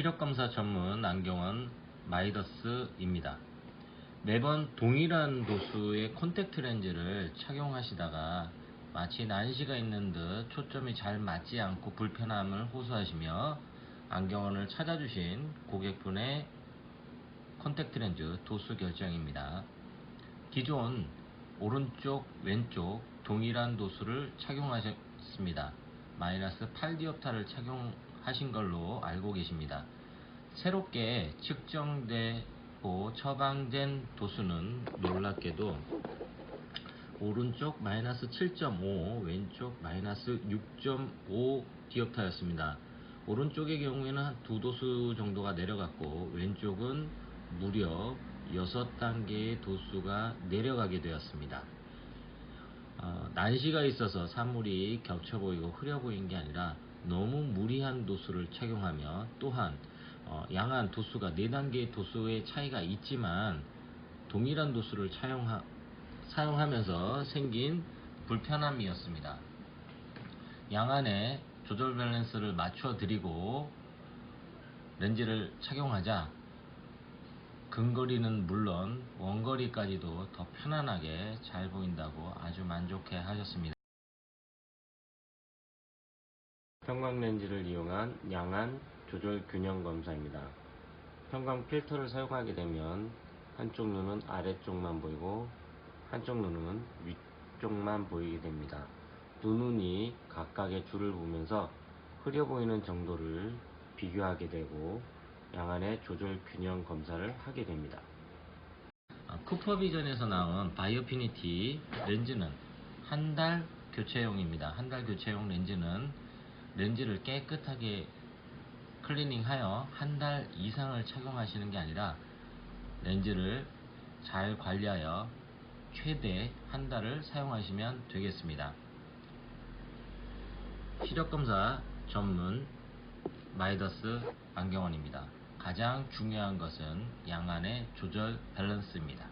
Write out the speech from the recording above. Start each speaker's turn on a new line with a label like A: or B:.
A: 시력검사 전문 안경원 마이더스입니다. 매번 동일한 도수의 콘택트 렌즈를 착용하시다가 마치 난시가 있는 듯 초점이 잘 맞지 않고 불편함을 호소하시며 안경원을 찾아주신 고객분의 콘택트 렌즈 도수 결정입니다. 기존 오른쪽 왼쪽 동일한 도수를 착용하셨습니다. 마이너스 8디옵타를 착용 하신 걸로 알고 계십니다. 새롭게 측정되고 처방된 도수는 놀랍게도 오른쪽 마이너스 7.5 왼쪽 마이너스 6.5 디옵타였습니다. 오른쪽의 경우에는 한두 도수 정도가 내려갔고 왼쪽은 무려 6단계의 도수가 내려가게 되었습니다. 어, 난시가 있어서 산물이 겹쳐 보이고 흐려 보이는 게 아니라 너무 무리한 도수를 착용하며 또한 어, 양한 도수가 4단계의 도수의 차이가 있지만 동일한 도수를 차용하, 사용하면서 생긴 불편함이었습니다. 양안에 조절 밸런스를 맞춰 드리고 렌즈를 착용하자 근거리는 물론 원거리까지도 더 편안하게 잘 보인다고 아주 만족해 하셨습니다. 형광 렌즈를 이용한 양안 조절 균형 검사입니다. 형광 필터를 사용하게 되면 한쪽 눈은 아래쪽만 보이고 한쪽 눈은 위쪽만 보이게 됩니다. 두 눈이 각각의 줄을 보면서 흐려 보이는 정도를 비교하게 되고 양안의 조절 균형 검사를 하게 됩니다. 아, 쿠퍼 비전에서 나온 바이오피니티 렌즈는 한 달 교체용입니다. 한 달 교체용 렌즈는 렌즈를 깨끗하게 클리닝하여 한 달 이상을 착용하시는 게 아니라 렌즈를 잘 관리하여 최대 한 달을 사용하시면 되겠습니다. 시력검사 전문 마이더스 안경원입니다. 가장 중요한 것은 양안의 조절 밸런스입니다.